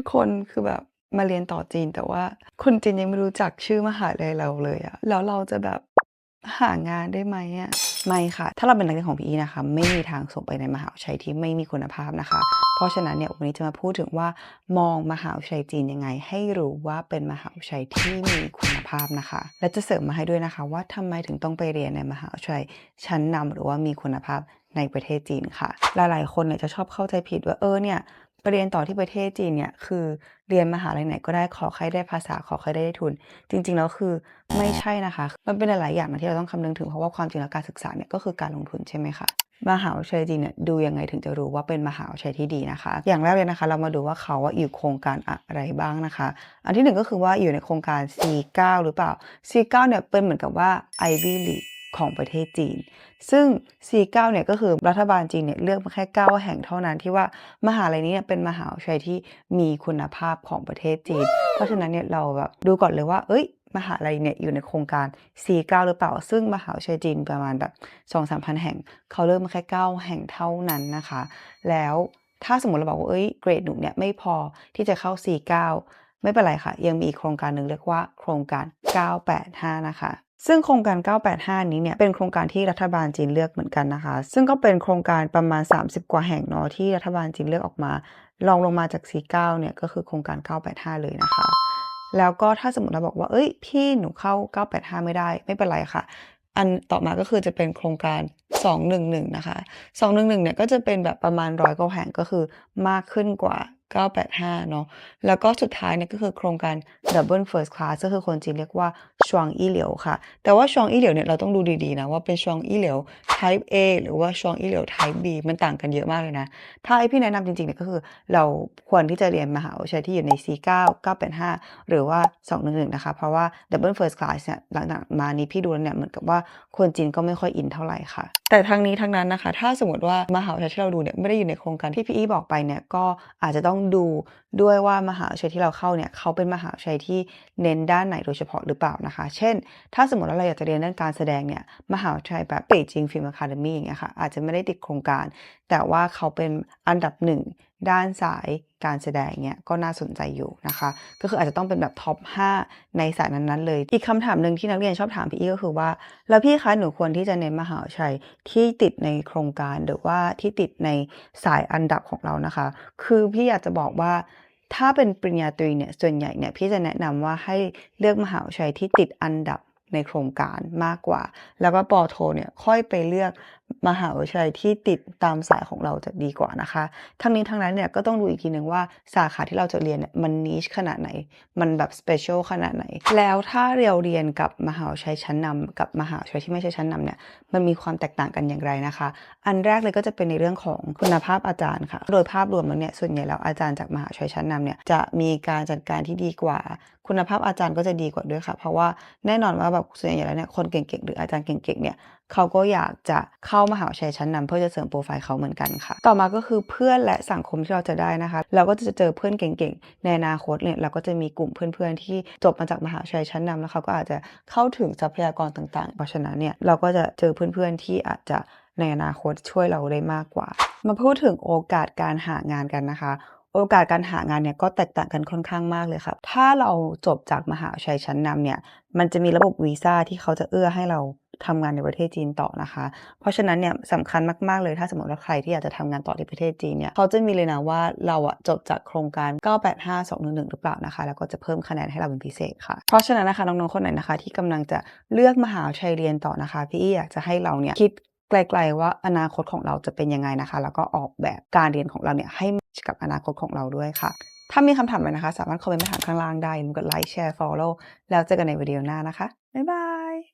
ทุกคนคือแบบมาเรียนต่อจีนแต่ว่าคนจีนยังไม่รู้จักชื่อมหาลัยเราเลยอะแล้วเราจะแบบหางานได้ไหมอะไม่ค่ะ ถ้าเราเป็นนักเรียนของพี่นะคะ ไม่มีทางส่งไปในมหาวิทยาลัยที่ไม่มีคุณภาพนะคะ เพราะฉะนั้นเนี่ยวันนี้จะมาพูดถึงว่ามองมหาวิทยาลัยจีนยังไง ให้รู้ว่าเป็นมหาวิทยาลัยที่มีคุณภาพนะคะ และจะเสริมมาให้ด้วยนะคะ ว่าทำไมถึงต้องไปเรียนในมหาวิทยาลัยชั้นนำหรือว่ามีคุณภาพในประเทศจีนค่ะ หลายๆ คนเนี่ยจะชอบเข้าใจผิดว่าเออเนี่ย ไปเรียนต่อที่ประเทศจีนเนี่ยคือเรียนมหาลัยไหนก็ได้ขอแค่ได้ภาษาขอแค่ได้ทุน จริง ๆ แล้วคือไม่ใช่นะคะ มันเป็นหลายๆอย่างนะที่เราต้องคำนึงถึงเพราะว่าความจริงแล้วการศึกษาเนี่ยก็คือการลงทุนใช่ไหมคะมหาวิทยาลัยจีนเนี่ยดูยังไงถึงจะรู้ว่าเป็นมหาวิทยาลัยที่ดีนะคะ อย่างแรกเลยนะคะ เรามาดูว่าเขาอะอยู่โครงการอะไรบ้างนะคะ อันที่หนึ่งก็คือว่าอยู่ในโครงการ C9 หรือเปล่า C9 เนี่ยเป็นเหมือนกับว่า Ivy League ของประเทศจีน ซึ่ง C9 เนี่ยก็คือรัฐบาลจีนเนี่ยเลือกมาแค่ 9 แห่งเท่านั้นที่ว่ามหาลัยนี้เนี่ยเป็นมหาวิทยาลัยที่มีคุณภาพของประเทศจีน เพราะฉะนั้นเนี่ยเราแบบดูก่อนเลยว่า เอ้ย มหาลัยเนี่ยอยู่ในโครงการ C9 หรือเปล่า ซึ่งมหาวิทยาลัยจีนประมาณแบบ2 3พันแห่ง เขาเลือกมาแค่ 9 แห่งเท่านั้นนะคะ แล้วถ้าสมมติเราบอกว่า เอ้ย เกรดหนูเนี่ยไม่พอที่จะเข้า C9 ไม่เป็นไรค่ะ ยังมีอีกโครงการหนึ่งเรียกว่า โครงการ 985 นะคะ ซึ่งโครงการ 985 นี้เนี่ยเป็นโครงการที่รัฐบาลจีนเลือกเหมือนกันนะคะ ซึ่งก็เป็นโครงการประมาณ 30 กว่าแห่งเนาะที่รัฐบาลจีนเลือกออกมาลองลงมาจาก C9 เนี่ยก็คือโครงการ 985 เลยนะคะ แล้วก็ถ้าสมมติเราบอกว่า เอ้ย พี่หนูเข้า 985 ไม่ได้ ไม่เป็นไรค่ะ อันต่อมาก็คือจะเป็นโครงการ 211 นะคะ 211 เนี่ยก็จะเป็นแบบประมาณร้อยกว่าแห่งก็คือมากขึ้นกว่า985 เนาะ แล้วก็สุดท้ายเนี่ยก็คือโครงการ Double First Class ก็คือคนจีนเรียกว่า ชวงอีเหลียวค่ะ แต่ว่าชวงอีเหลียวเนี่ยเราต้องดูดีๆนะว่าเป็นชวงอีเหลียว Type A หรือว่าชวงอีเหลียว Type B มันต่างกันเยอะมากเลยนะ ถ้าให้พี่แนะนำจริงๆเนี่ยก็คือเราควรที่จะเรียนมหาวิทยาลัยที่อยู่ใน C9 985 หรือว่า 211 นะคะ เพราะว่า Double First Class เนี่ยหลังๆมานี้พี่ดูแล้วเนี่ยเหมือนกับว่าคนจีนก็ไม่ค่อยอินเท่าไหร่ค่ะ แต่ทั้งนี้ทั้งนั้นนะคะ ถ้าสมมติว่ามหาวิทยาลัยที่เราดูเนี่ยไม่ได้อยู่ในโครงการที่พี่อีบอกไปเนี่ยก็อาจจะต้องดูด้วยว่ามหาวิทยาลัยที่เราเข้าเนี่ยเขาเป็นมหาวิทยาลัยที่เน้นด้านไหนโดยเฉพาะหรือเปล่านะคะ เช่น ถ้าสมมติว่าเราอยากจะเรียนด้านการแสดงเนี่ยมหาวิทยาลัยแบบเปจิงฟิล์มอะคาเดมี่อย่างเงี้ยค่ะอาจจะไม่ได้ติดโครงการ แต่ว่าเขาเป็นอันดับหนึ่งด้านสายการแสดงเนี่ยก็น่าสนใจอยู่นะคะ ก็คืออาจจะต้องเป็นแบบท็อป 5 ในสายนั้นๆเลย อีกคำถามหนึ่งที่นักเรียนชอบถามพี่อีก็คือว่า แล้วพี่คะหนูควรที่จะเน้นมหาวิทยาลัยที่ติดในโครงการหรือว่าที่ติดในสายอันดับของเรานะคะ คือพี่อยากจะบอกว่าถ้าเป็นปริญญาตรีเนี่ยส่วนใหญ่เนี่ยพี่จะแนะนำว่าให้เลือกมหาวิทยาลัยที่ติดอันดับในโครงการมากกว่า แล้วก็ปอโทเนี่ยค่อยไปเลือก มหาวิทยาลัยที่ติดตามสายของเราจะดีกว่านะคะ ทั้งนี้ทั้งนั้นเนี่ยก็ต้องดูอีกทีหนึ่งว่าสาขาที่เราจะเรียนเนี่ยมันนิชขนาดไหน มันแบบสเปเชียลขนาดไหน แล้วถ้าเราเรียนกับมหาวิทยาลัยชั้นนำกับมหาวิทยาลัยที่ไม่ใช่ชั้นนำเนี่ยมันมีความแตกต่างกันอย่างไรนะคะ อันแรกเลยก็จะเป็นในเรื่องของคุณภาพอาจารย์ค่ะ โดยภาพรวมแล้วเนี่ยส่วนใหญ่แล้วอาจารย์จากมหาวิทยาลัยชั้นนำเนี่ยจะมีการจัดการที่ดีกว่า คุณภาพอาจารย์ก็จะดีกว่าด้วยค่ะ เพราะว่าแน่นอนว่าแบบส่วนใหญ่แล้วเนี่ยคนเก่งๆหรืออาจารย์เก่งๆเนี่ย เขาก็อยากจะเข้ามหาวิทยาลัยชั้นนำเพื่อจะเสริมโปรไฟล์เขาเหมือนกันค่ะ ต่อมาก็คือเพื่อนและสังคมที่เราจะได้นะคะ เราก็จะเจอเพื่อนเก่งๆ ในอนาคตเนี่ยเราก็จะมีกลุ่มเพื่อนๆ ที่จบมาจากมหาวิทยาลัยชั้นนำแล้วเขาก็อาจจะเข้าถึงทรัพยากรต่างๆ เพราะฉะนั้นเนี่ยเราก็จะเจอเพื่อนๆ ที่อาจจะในอนาคตช่วยเราได้มากกว่า มาพูดถึงโอกาสการหางานกันนะคะโอกาสการหางานเนี่ยก็แตกต่างกันค่อนข้างมากเลยครับ ถ้าเราจบจากมหาวิทยาลัยชั้นนำเนี่ย มันจะมีระบบวีซ่าที่เขาจะเอื้อให้เรา ทำงานในประเทศจีนต่อนะคะ เพราะฉะนั้นเนี่ยสำคัญมากๆเลยถ้าสมมติว่าใครที่อยากจะทำงานต่อที่ประเทศจีนเนี่ยเขาจะมีเลยนะว่าเราอะจบจากโครงการ 985211 หรือเปล่านะคะ แล้วก็จะเพิ่มคะแนนให้เราเป็นพิเศษค่ะ เพราะฉะนั้นนะคะน้องๆคนไหนนะคะ ที่กำลังจะเลือกมหาวิทยาลัยเรียนต่อนะคะพี่อยากจะให้เราเนี่ยคิดไกลๆว่าอนาคตของเราจะเป็นยังไงนะคะ แล้วก็ออกแบบการเรียนของเราเนี่ยให้กับอนาคตของเราด้วยค่ะ ถ้ามีคำถามอะไรนะคะ สามารถคอมเมนต์มาถามข้างล่างได้กดไลค์แชร์ follow แล้วเจอกันในวิดีโอหน้านะคะ บ๊ายบาย